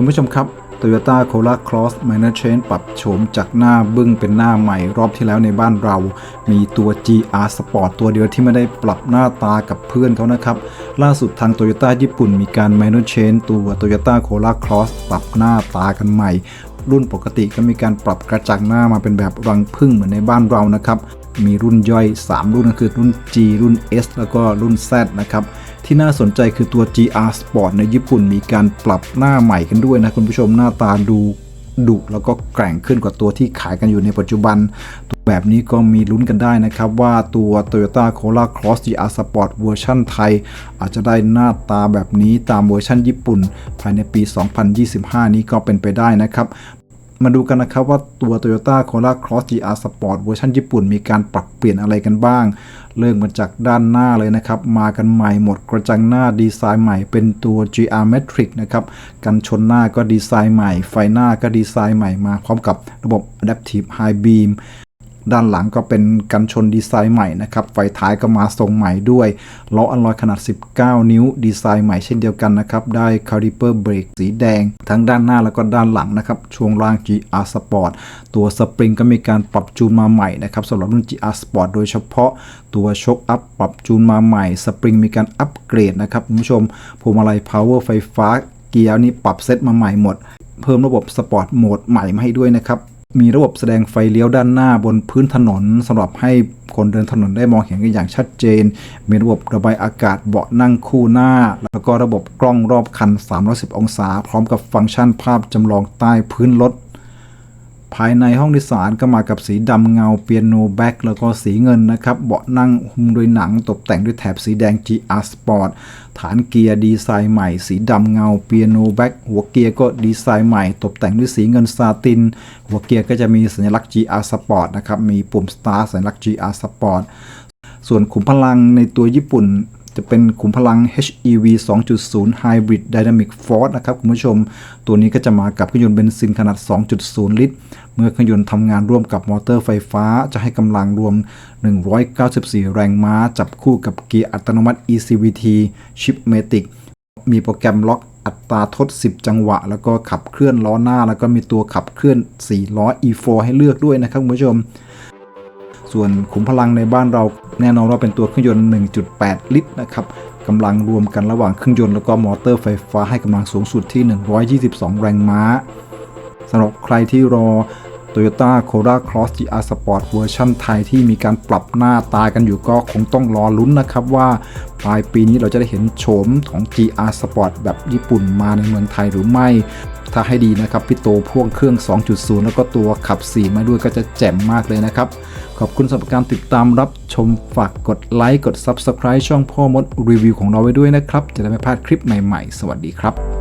คุณผู้ชมครับ Toyota Corolla Cross Minor Change ปรับโฉมจากหน้าบึ้งเป็นหน้าใหม่ รอบที่แล้วในบ้านเรา มีตัว GR Sport ตัวเดียวที่ไม่ได้ปรับหน้าตากับเพื่อนเขานะครับ ล่าสุดทาง Toyota ญี่ปุ่นมีการ Minor Change ตัว Toyota Corolla Cross ปรับหน้าตากันใหม่ รุ่นปกติก็มีการปรับกระจังหน้ามาเป็นแบบรังผึ้งเหมือนในบ้านเรานะครับมีรุ่นย่อย 3 รุ่นก็คือรุ่น G รุ่น S แล้วก็รุ่น Z นะครับ ที่น่าสนใจคือตัว GR Sport ในญี่ปุ่นมีการปรับหน้าใหม่กันด้วยนะคุณผู้ชมหน้าตาดูดุแล้วก็แกร่งขึ้นกว่าตัวที่ขายกันอยู่ในปัจจุบัน ตัวแบบนี้ก็มีลุ้นกันได้นะครับว่าตัว Toyota Corolla Cross GR Sport เวอร์ชันไทย อาจจะได้หน้าตาแบบนี้ตามเวอร์ชันญี่ปุ่น ภายในปี 2025 นี้ก็เป็นไปได้นะครับ มาดูกันนะครับว่าตัว Toyota Corolla Cross GR Sport เวอร์ชันญี่ปุ่นมีการปรับเปลี่ยนอะไรกันบ้าง เริ่มมาจากด้านหน้าเลยนะครับ มากันใหม่หมดกระจังหน้าดีไซน์ใหม่เป็นตัว GR Matrix นะครับ กันชนหน้าก็ดีไซน์ใหม่ ไฟหน้าก็ดีไซน์ใหม่มาพร้อมกับระบบ Adaptive High Beam ด้านหลังก็เป็นกันชนดีไซน์ใหม่นะครับ ไฟท้ายก็มาทรงใหม่ด้วยล้ออัลลอยขนาด 19 นิ้วดีไซน์ใหม่เช่นเดียวกันนะครับ ได้คาลิเปอร์เบรกสีแดง ทั้งด้านหน้าแล้วก็ด้านหลังนะครับ ช่วงล่าง GR Sport ตัวสปริงก็มีการปรับจูนมาใหม่นะครับสำหรับรุ่น GR Sport โดยเฉพาะตัวโชคอัพปรับจูนมาใหม่ สปริงมีการอัปเกรดนะครับคุณผู้ชมพวงมาลัย power ไฟฟ้าเกียร์นี่ปรับเซตมาใหม่หมด เพิ่มระบบสปอร์ตโหมดใหม่มาให้ด้วยนะครับ มีระบบแสดงไฟเลี้ยวด้านหน้าบนพื้นถนนสำหรับให้คนเดินถนนได้มองเห็นกันอย่างชัดเจน มีระบบระบายอากาศเบาะนั่งคู่หน้า แล้วก็ระบบกล้องรอบคัน310องศา พร้อมกับฟังก์ชันภาพจำลองใต้พื้นรถ ภายในห้องโดยสารก็มากับสีดำเงาเปียโนแบ็กแล้วก็สีเงินนะครับ เบาะนั่งหุ้มด้วยหนังตกแต่งด้วยแถบสีแดง GR Sport ฐานเกียร์ดีไซน์ใหม่ สีดำเงาเปียโนแบ็กหัวเกียร์ก็ดีไซน์ใหม่ ตกแต่งด้วยสีเงินซาติน หัวเกียร์ก็จะมีสัญลักษณ์ GR Sport นะครับ มีปุ่ม Start สัญลักษณ์ GR Sport ส่วนขุมพลังในตัวญี่ปุ่น จะเป็นขุมพลัง HEV 2.0 Hybrid Dynamic Force นะครับคุณผู้ชม ตัวนี้ก็จะมากับเครื่องยนต์เบนซินขนาด 2.0 ลิตร เมื่อเครื่องยนต์ทำงานร่วมกับมอเตอร์ไฟฟ้าจะให้กำลังรวม 194 แรงม้า จับคู่กับเกียร์อัตโนมัติ ECVT Chipmatic มีโปรแกรมล็อกอัตราทด 10 จังหวะ แล้วก็ขับเคลื่อนล้อหน้า แล้วก็มีตัวขับเคลื่อน4ล้อ E4 ให้เลือกด้วยนะครับคุณผู้ชม ส่วนขุมพลังในบ้านเราแน่นอนว่าเป็นตัวเครื่องยนต์ 1.8 ลิตรนะครับกำลังรวมกันระหว่างเครื่องยนต์แล้วก็มอเตอร์ไฟฟ้าให้กำลังสูงสุดที่ 122 แรงม้าสำหรับใครที่รอ Toyota Corolla Cross GR Sport เวอร์ชันไทยที่มีการปรับหน้าตากันอยู่ก็คงต้องรอลุ้นนะครับว่าปลายปีนี้เราจะได้เห็นโฉมของ GR Sport แบบญี่ปุ่นมาในเมืองไทยหรือไม่ ถ้าให้ดีนะครับพี่โตพ่วงเครื่อง 2.0 แล้วก็ตัวขับ 4 มาด้วยก็จะแจ่มมากเลยนะครับ ขอบคุณสำหรับการติดตามรับชมฝากกดไลค์กด Subscribe ช่องพ่อมดรีวิวของเราไว้ด้วยนะครับ จะได้ไม่พลาดคลิปใหม่ๆ สวัสดีครับ